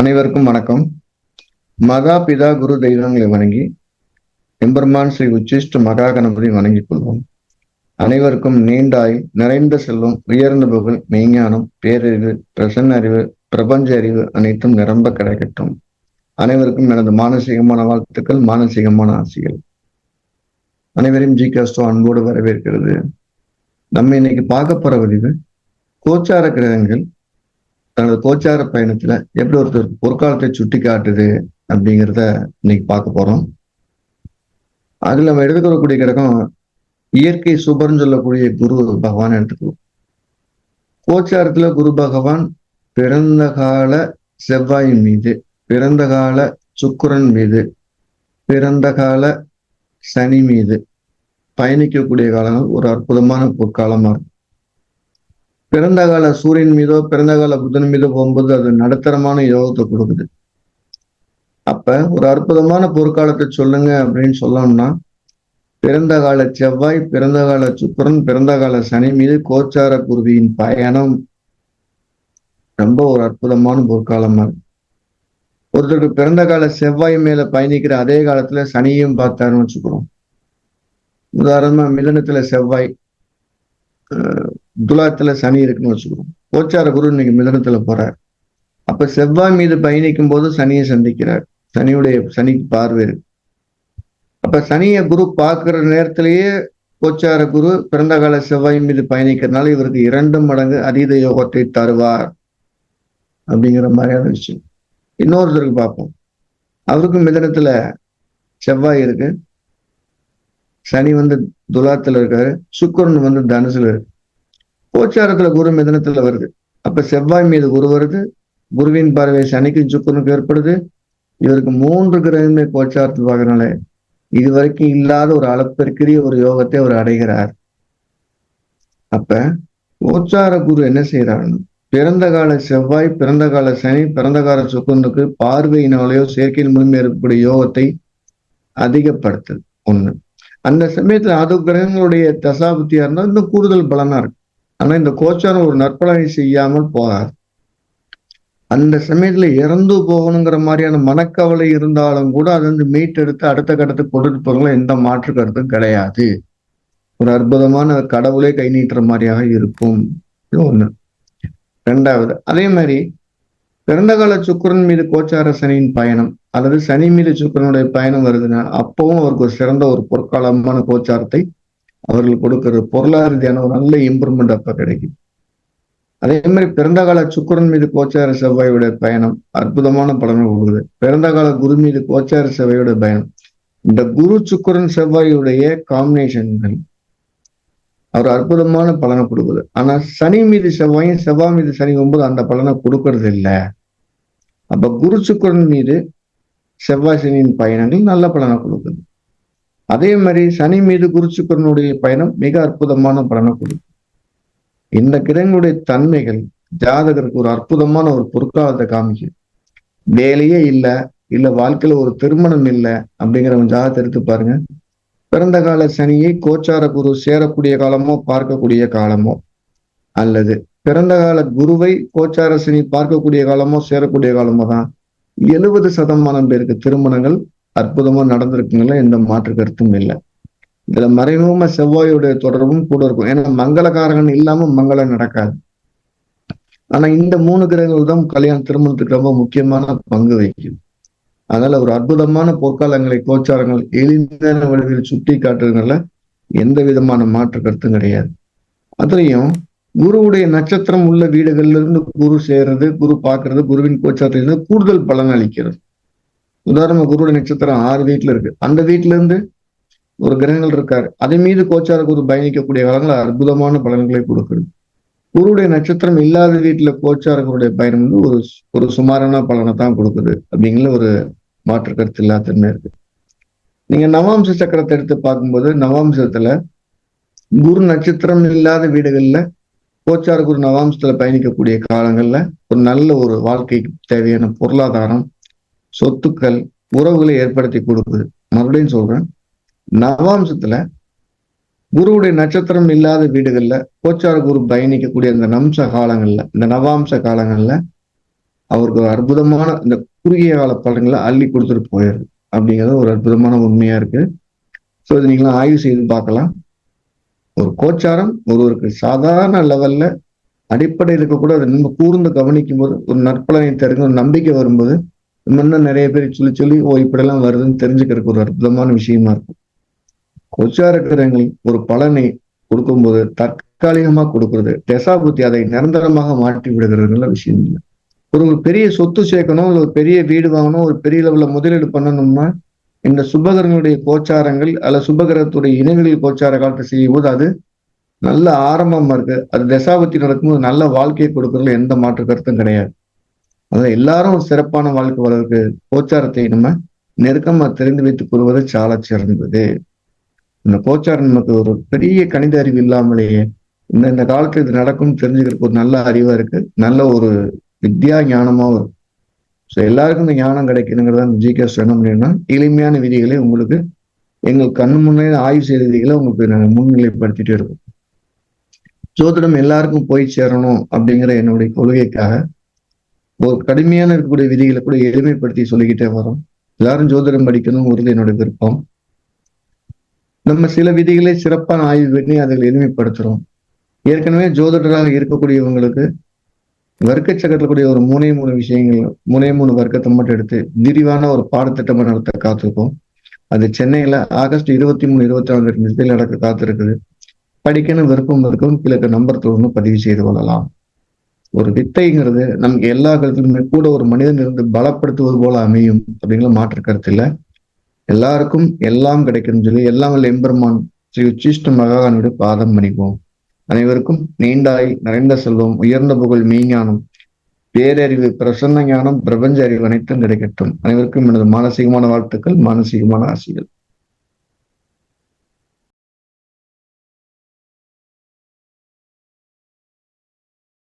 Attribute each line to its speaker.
Speaker 1: அனைவருக்கும் வணக்கம். மகா பிதா குரு தெய்வங்களை வணங்கி எம்பெருமான் ஸ்ரீ உச்சிஷ்ட மகா கணபதி வணங்கிக் கொள்வோம். அனைவருக்கும் நீண்டாய் நிறைந்த செல்வம் உயர்ந்த புகழ் மெய்ஞானம் பேரறிவு பிரசன்ன அறிவு பிரபஞ்ச அறிவு அனைத்தும் நிரம்ப கிடைக்கட்டும். அனைவருக்கும் எனது மானசீகமான வாழ்த்துக்கள் மானசீகமான ஆசைகள். அனைவரையும் ஜி காஸ்டோ அன்போடு வரவேற்கிறது. நம்ம இன்னைக்கு பார்க்க போற பதிவு கோச்சார கிரகங்கள் தனது கோச்சார பயணத்துல எப்படி ஒருத்தர் பொற்காலத்தை சுட்டி காட்டுது அப்படிங்கிறத இன்னைக்கு பார்க்க போறோம். அதுல நம்ம எடுத்துக்கொள்ளக்கூடிய கிடக்கும் இயற்கை சுபர்னு சொல்லக்கூடிய குரு பகவான் எடுத்துக்குவோம் கோச்சாரத்துல குரு பகவான் பிறந்த கால செவ்வாயின் மீது பிறந்த கால சுக்கிரன் மீது பிறந்த கால சனி மீது பயணிக்கக்கூடிய காலங்கள் ஒரு அற்புதமான பொற்காலமா இருக்கும். பிறந்த கால சூரியன் மீதோ பிறந்த கால புதன் மீதோ போகும்போது அது நடுத்தரமான யோகத்தை கொடுக்குது. அப்ப ஒரு அற்புதமான பொற்காலத்தை சொல்லுங்க அப்படின்னு சொல்லணும்னா பிறந்த கால செவ்வாய் பிறந்த கால சுக்கரன் பிறந்த கால சனி மீது கோச்சார குருவியின் பயணம். ரொம்ப ஒரு அற்புதமான பொற்காலமா இருக்கு. ஒருத்தருக்கு பிறந்த கால செவ்வாய் மேல பயணிக்கிற அதே காலத்துல சனியும் பார்த்தாருன்னு வச்சுக்கிறோம் உதாரணமா மிலனத்துல செவ்வாய் துலாத்துல சனி இருக்குன்னு வச்சுக்கிறோம் கோச்சார குரு இன்னைக்கு மிதனத்துல போறார். அப்ப செவ்வாய் மீது பயணிக்கும் போது சனியை சந்திக்கிறார். சனியுடைய சனிக்கு பார்வை இருக்கு. அப்ப சனியை குரு பார்க்கிற நேரத்திலேயே கோச்சார குரு பிறந்த கால செவ்வாய் மீது பயணிக்கிறதுனால இவருக்கு இரண்டு மடங்கு அதீத யோகத்தை தருவார். அப்படிங்கிற மாதிரியான விஷயம். இன்னொருத்தருக்கு பார்ப்போம். அவருக்கும் மிதனத்துல செவ்வாய் இருக்கு. சனி வந்து துலாத்துல இருக்காரு. சுக்கரன் வந்து தனுசுல இருக்கு. கோச்சாரத்துல குரு மிதனத்துல வருது. அப்ப செவ்வாய் மீது குரு வருது. குருவின் பார்வை சனிக்கு சுக்கரனுக்கு ஏற்படுது. இவருக்கு மூன்று கிரகமே கோச்சாரத்தில் பார்க்கறனால இது வரைக்கும் இல்லாத ஒரு அளப்பிற்குரிய ஒரு யோகத்தை அவர் அடைகிறார். அப்ப கோச்சார குரு என்ன செய்யறாருன்னு பிறந்த கால செவ்வாய் பிறந்த கால சனி பிறந்த கால சுக்கரனுக்கு பார்வையினாலேயோ செயற்கையின் மூலம் ஏற்பக்கூடிய யோகத்தை அதிகப்படுத்துது. ஒண்ணு. அந்த சமயத்துல அது கிரகங்களுடைய தசாபுத்தியா இருந்தால் இன்னும் கூடுதல் பலனா இருக்கு ஆனா இந்த கோச்சாரம் ஒரு நற்பலனை செய்யாமல் போகாது. அந்த சமயத்துல இறந்து போகணுங்கிற மாதிரியான மனக்கவலை இருந்தாலும் கூட அது வந்து மீட்டெடுத்து அடுத்த கட்டத்துக்கு கொண்டுட்டு போறவங்களும் எந்த மாற்று கருத்தும் கிடையாது. ஒரு அற்புதமான கடவுளே கை நீட்டுற மாதிரியாக இருக்கும். இது ஒண்ணு. ரெண்டாவது அதே மாதிரி பிறந்த கால சுக்கரன் மீது கோச்சார சனியின் பயணம் அல்லது சனி மீது சுக்கரனுடைய பயணம் வருதுன்னா அப்பவும் அவருக்கு ஒரு சிறந்த ஒரு பொற்காலமான கோச்சாரத்தை அவர்கள் கொடுக்கிற பொருளாதார ரீதியான ஒரு நல்ல இம்ப்ரூவ்மெண்ட் அப்ப கிடைக்கும். அதே மாதிரி பிறந்த கால சுக்கரன் மீது கோச்சார செவ்வாயுடைய பயணம் அற்புதமான பலனை கொடுக்குது. பிறந்த கால குரு மீது கோச்சார செவ்வாயுடைய பயணம். இந்த குரு சுக்கரன் செவ்வாயுடைய காம்பினேஷன்கள் அவர் அற்புதமான பலனை கொடுக்குது. ஆனா சனி மீது செவ்வாயும் செவ்வாய் மீது சனி வரும்போது அந்த பலனை கொடுக்கறது இல்லை. அப்ப குரு சுக்கரன் மீது செவ்வாய் சனியின் பயணங்கள் நல்ல பலனை கொடுக்குது. அதே மாதிரி சனி மீது குருச்சுக்கரனுடைய பயணம் மிக அற்புதமான பலனை கொடுக்கும். இந்த கிரகங்களுடைய தன்மைகள் ஜாதகருக்கு ஒரு அற்புதமான ஒரு பொருட்காலத்தை காமிக்கும். வேலையே இல்லை இல்ல வாழ்க்கையில ஒரு திருமணம் இல்லை அப்படிங்கிறவங்க ஜாதகத்தை எடுத்து பாருங்க. பிறந்த கால சனியை கோச்சார குரு சேரக்கூடிய காலமோ பார்க்கக்கூடிய காலமோ அல்லது பிறந்த கால குருவை கோச்சார சனி பார்க்கக்கூடிய காலமோ சேரக்கூடிய காலமோ தான். எழுபது சதமானம் பேருக்கு திருமணங்கள் அற்புதமா நடந்திருக்குங்கள எந்த மாற்று கருத்தும் இல்லை. இதுல மறைமுகமா செவ்வாயுடைய தொடர்பும் கூட இருக்கும். ஏன்னா மங்களகாரகன் இல்லாம மங்களம் நடக்காது. ஆனா இந்த மூணு கிரகங்கள் தான் கல்யாண திருமணத்துக்கு ரொம்ப முக்கியமான பங்கு வகிக்கும் அதனால ஒரு அற்புதமான பொற்காலங்களை கோச்சாரங்கள் எளிதான வழிகளில் சுட்டி காட்டுறதுனால எந்த விதமான மாற்று கருத்தும் கிடையாது. அதுலயும் குருவுடைய நட்சத்திரம் உள்ள வீடுகள்ல இருந்து குரு சேர்றது குரு பார்க்கறது குருவின் கோச்சாரத்திலிருந்து கூடுதல் பலன் அளிக்கிறது. உதாரணமா குருவுடைய நட்சத்திரம் ஆறு வீட்டுல இருக்கு. அந்த வீட்டுல இருந்து ஒரு கிரகங்கள் இருக்காரு. அதன் மீது கோச்சார குரு பயணிக்கக்கூடிய காலங்கள் அற்புதமான பலன்களை கொடுக்குது. குருடைய நட்சத்திரம் இல்லாத வீட்டுல கோச்சாரங்களுடைய பயணம் வந்து ஒரு ஒரு சுமாரான பலனை தான் கொடுக்குது. அப்படிங்கிற ஒரு மாற்று கருத்து இல்லாதன்மை இருக்கு. நீங்க நவாம்ச சக்கரத்தை எடுத்து பார்க்கும்போது நவாம்சத்துல குரு நட்சத்திரம் இல்லாத வீடுகள்ல கோச்சார குரு நவாம்சத்துல பயணிக்கக்கூடிய காலங்கள்ல ஒரு நல்ல ஒரு வாழ்க்கைக்கு தேவையான பொருளாதாரம் சொத்துக்கள் உறவுகளை ஏற்படுத்தி கொடுக்குது மறுபடியும் சொல்றேன் நவாம்சத்துல குருவுடைய நட்சத்திரம் இல்லாத வீடுகள்ல கோச்சார குரு பயணிக்கக்கூடிய அந்த நம்ச காலங்கள்ல இந்த நவாம்ச காலங்கள்ல அவருக்கு ஒரு அற்புதமான இந்த குறுகிய கால பலன்களை அள்ளி கொடுத்துட்டு போயிடுது. அப்படிங்கிறது ஒரு அற்புதமான உண்மையா இருக்கு. ஸோ இது நீங்களும் ஆய்வு செய்து பார்க்கலாம். ஒரு கோச்சாரம் ஒருவருக்கு சாதாரண லெவல்ல அடிப்படையில் இருக்கக்கூட அதை நம்ம கூர்ந்து கவனிக்கும் போது ஒரு நற்பலனை தருங்க ஒரு நம்பிக்கை வரும்போது இன்னும் நிறைய பேர் சொல்லி சொல்லி ஓ இப்படிலாம் வருதுன்னு தெரிஞ்சுக்கிறதுக்கு ஒரு அற்புதமான விஷயமா இருக்கும். கோச்சார கிரகங்கள் ஒரு பலனை கொடுக்கும்போது தற்காலிகமா கொடுக்கறது புத்தி அதை நிரந்தரமாக மாற்றி விடுகிறதுல விஷயம் இல்லை. ஒரு பெரிய சொத்து சேர்க்கணும் இல்லை ஒரு பெரிய வீடு வாங்கணும் ஒரு பெரிய லெவல்ல முதலீடு பண்ணணும்னா இந்த சுபகரனுடைய கோச்சாரங்கள் அல்ல சுபகிரகத்துடைய இனங்களில் கோச்சார காலத்தை செய்யும் போது அது நல்ல ஆரம்பமா இருக்கு. அது தசாபத்தி நடக்கும்போது நல்ல வாழ்க்கையை கொடுக்கறதுல எந்த மாற்று கருத்தும் கிடையாது. அதான் எல்லாரும் ஒரு சிறப்பான வாழ்க்கை வளர்க்கு கோச்சாரத்தை நம்ம நெருக்கமா தெரிந்து வைத்துக் கொள்வது சால சிறந்தது. இந்த கோச்சாரம் நமக்கு ஒரு பெரிய கணித அறிவு இல்லாமலேயே இந்த இந்த காலத்துல இது நடக்கும்னு தெரிஞ்சுக்கிறதுக்கு ஒரு நல்ல அறிவா இருக்கு. நல்ல ஒரு வித்யா ஞானமாகவும் இருக்கும் ஸோ எல்லாருக்கும் இந்த ஞானம் கிடைக்கணுங்கிறத ஜிகேஸ் என்ன முடியும்னா எளிமையான விதிகளை உங்களுக்கு எங்கள் கண்ணு முன்னே ஆய்வு செய்த விதிகளை உங்களுக்கு நாங்கள் முன்னிலைப்படுத்திட்டே இருக்கோம். ஜோதிடம் எல்லாருக்கும் போய் சேரணும் அப்படிங்கிற என்னுடைய கொள்கைக்காக ஒரு கடுமையான இருக்கக்கூடிய விதிகளை கூட எளிமைப்படுத்தி சொல்லிக்கிட்டே வரோம். எல்லாரும் ஜோதிடம் படிக்கணுங்கிறது என்னோட விருப்பம். நம்ம சில விதிகளை சிறப்பான ஆய்வு பண்ணி அதை எளிமைப்படுத்துறோம். ஏற்கனவே ஜோதிடராக இருக்கக்கூடியவங்களுக்கு வர்க்க கூடிய ஒரு மூணே மூணு விஷயங்கள் மூணே மூணு வர்க்கத்தை மட்டும் எடுத்து விரிவான ஒரு பாடத்திட்டம் நடத்த காத்திருக்கோம். அது சென்னையில ஆகஸ்ட் இருபத்தி மூணு இருபத்தி நாலு நிமிஷத்தில் நடக்க காத்திருக்குது. படிக்கணும் விருப்பம் இருக்கும் கிழக்கு நம்பர் தொடர்ந்து பதிவு செய்து கொள்ளலாம். ஒரு வித்தைங்கிறது நமக்கு எல்லா கருத்துலுமே கூட ஒரு மனிதன் இருந்து பலப்படுத்துவது போல அமையும் அப்படிங்கிற மாற்று கருத்து இல்லை. எல்லாருக்கும் எல்லாம் கிடைக்கும் சொல்லி எல்லாம் வல்ல எம்பெருமான் ஸ்ரீ உச்சிஷ்ட மகானுடைய பாதம் பண்ணிக்குவோம் அனைவருக்கும் நீண்டாய் நிறைந்த செல்வம் உயர்ந்த புகழ் மெய்ஞானம் பேரறிவு பிரசன்ன ஞானம் பிரபஞ்ச அறிவு அனைத்தும் கிடைக்கட்டும். அனைவருக்கும் எனது மானசீகமான வாழ்த்துக்கள் மானசீகமான ஆசைகள்.